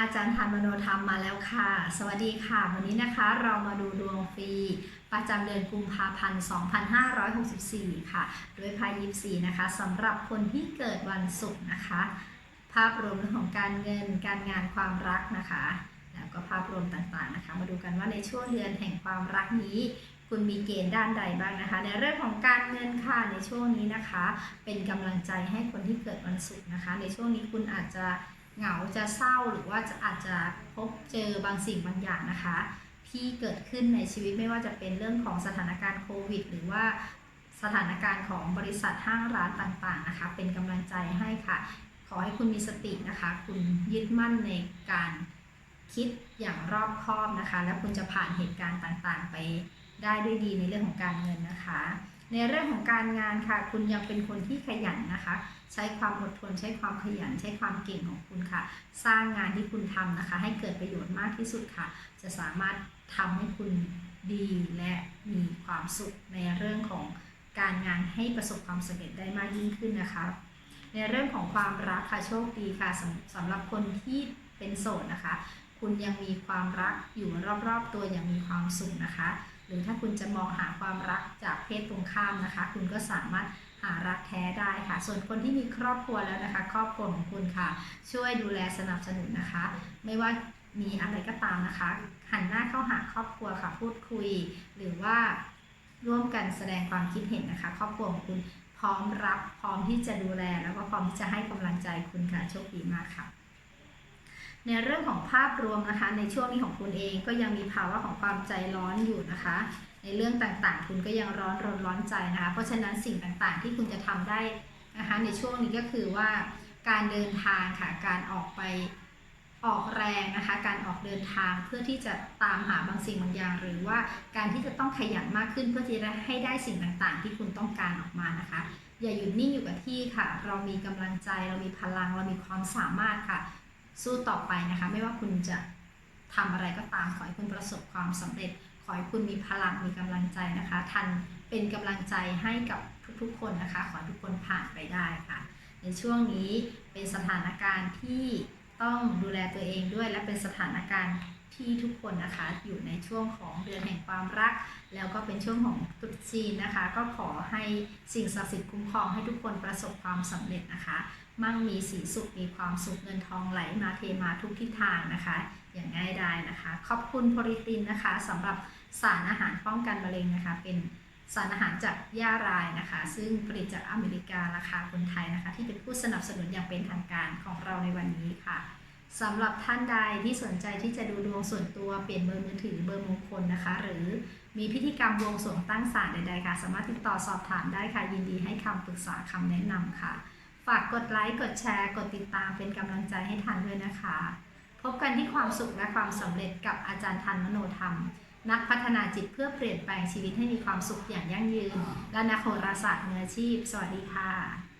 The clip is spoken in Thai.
อาจารย์ทานมโนธรรมมาแล้วค่ะ สวัสดีค่ะ วันนี้นะคะเรามาดูดวงฟรี ประจำเดือนกุมภาพันธ์ 2564 ค่ะ โดยพายยิปซีนะคะสำหรับคนที่เกิดวันศุกร์นะคะ ภาพรวมเรื่องของการเงินการงานความรักนะคะ แล้วก็ภาพรวมต่างๆนะคะ มาดูกันว่าในช่วงเดือนแห่งความรักนี้คุณมีเกณฑ์ด้านใดบ้างนะคะ ในเรื่องของการเงินค่ะในช่วงนี้นะคะ เป็นกำลังใจให้คนที่เกิดวันศุกร์นะคะ ในช่วงนี้คุณอาจจะ เหงาจะเศร้าหรือว่าจะอาจจะพบเจอบางสิ่งบางอย่างนะคะ ที่เกิดขึ้นในชีวิตไม่ว่าจะเป็นเรื่องของสถานการณ์โควิด หรือว่าสถานการณ์ของบริษัทห้างร้านต่างๆนะคะ เป็นกำลังใจให้ค่ะ ขอให้คุณมีสตินะคะ คุณยึดมั่นในการคิดอย่างรอบคอบนะคะ แล้วคุณจะผ่านเหตุการณ์ต่างๆ ไปได้ด้วยดีในเรื่องของการเงินนะคะ ในเรื่องของการงานค่ะ คุณยังเป็นคนที่ขยันนะคะ ใช้ความอดทน ใช้ความขยัน ใช้ความเก่งของคุณค่ะ สร้างงานที่คุณทำนะคะ ให้เกิดประโยชน์มากที่สุดค่ะ จะสามารถทำให้คุณดีและมีความสุขในเรื่องของการงานให้ประสบความสำเร็จได้มากยิ่งขึ้นนะคะ ในเรื่องของความรักค่ะโชคดีค่ะสำสำหรับคนที่เป็นโสดนะคะ คุณยังมีความรักอยู่รอบๆ ตัวอย่างมีความสุขนะคะ หรือถ้าคุณจะมองหาความรักจากเพศตรงข้ามนะคะ คุณก็สามารถหารักแท้ได้ค่ะ ส่วนคนที่มีครอบครัวแล้วนะคะ ครอบครัวของคุณค่ะ ช่วยดูแลสนับสนุนนะคะ ไม่ว่ามีอะไรก็ตามนะคะ หันหน้าเข้าหาครอบครัวค่ะ พูดคุย หรือว่าร่วมกันแสดงความคิดเห็นนะคะ ครอบครัวของคุณพร้อมรับพร้อมที่จะดูแลแล้วก็พร้อมที่จะให้กำลังใจคุณค่ะโชคดีมากค่ะ ในเรื่องของภาพรวมนะคะ ในช่วงนี้ของคุณเองก็ยังมีภาวะของความใจร้อนอยู่นะคะ ในเรื่องต่างๆ คุณก็ยังร้อนรนร้อนใจนะคะ เพราะฉะนั้นสิ่งต่างๆ ที่คุณจะทำได้นะคะ ในช่วงนี้ก็คือว่าการเดินทางค่ะ การออกไปออกแรงนะคะ การออกเดินทางเพื่อที่จะตามหาบางสิ่งบางอย่าง หรือว่าการที่จะต้องขยันมากขึ้นเพื่อที่จะให้ได้สิ่งต่างๆ ที่คุณต้องการออกมานะคะ อย่าหยุดนิ่งอยู่กับที่ค่ะ เรามีกำลังใจ เรามีพลัง เรามีความสามารถค่ะ สู้ต่อไปนะคะ ไม่ว่าคุณจะทำอะไรก็ตามขอให้คุณประสบความสำเร็จ ขอให้คุณมีพลังมีกำลังใจนะคะ ทันเป็นกำลังใจให้กับทุกๆ คนนะคะ ขอให้ทุกคนผ่านไปได้ค่ะ ในช่วงนี้เป็นสถานการณ์ที่ต้องดูแลตัวเองด้วยและเป็นสถานการณ์ ที่ทุกคนนะคะอยู่ในช่วงของเดือนแห่งความรัก แล้วก็เป็นช่วงของตรุษจีนนะคะ ก็ขอให้สิ่งศักดิ์สิทธิ์คุ้มครองให้ทุกคนประสบความสำเร็จนะคะ มั่งมีสีสุขมีความสุขเงินทองไหลมาเทมาทุกทิศทางนะคะ อย่างง่ายดายนะคะ ขอบคุณโพลิตินนะคะสำหรับสารอาหารป้องกันมะเร็งนะคะ เป็นสารอาหารจากย่ารายนะคะ ซึ่งผลิตจากอเมริการาคาคนไทยนะคะ ที่เป็นผู้สนับสนุนอย่างเป็นทางการของเราในวันนี้ค่ะ สำหรับท่านใดที่สนใจที่จะดูดวงส่วนตัวเปลี่ยนเบอร์มือถือเบอร์มงคลนะคะ หรือมีพิธีกรรมบวงสรวงตั้งศาลใดๆค่ะ สามารถติดต่อสอบถามได้ค่ะ ยินดีให้คำปรึกษาคำแนะนำค่ะ ฝากกดไลค์กดแชร์ กดติดตามเป็นกำลังใจให้ทันด้วยนะคะ พบกันที่ความสุขและความสำเร็จกับอาจารย์ทันมโนธรรม นักพัฒนาจิตเพื่อเปลี่ยนแปลงชีวิตให้มีความสุขอย่างยั่งยืน และนักโหราศาสตร์มืออาชีพ สวัสดีค่ะ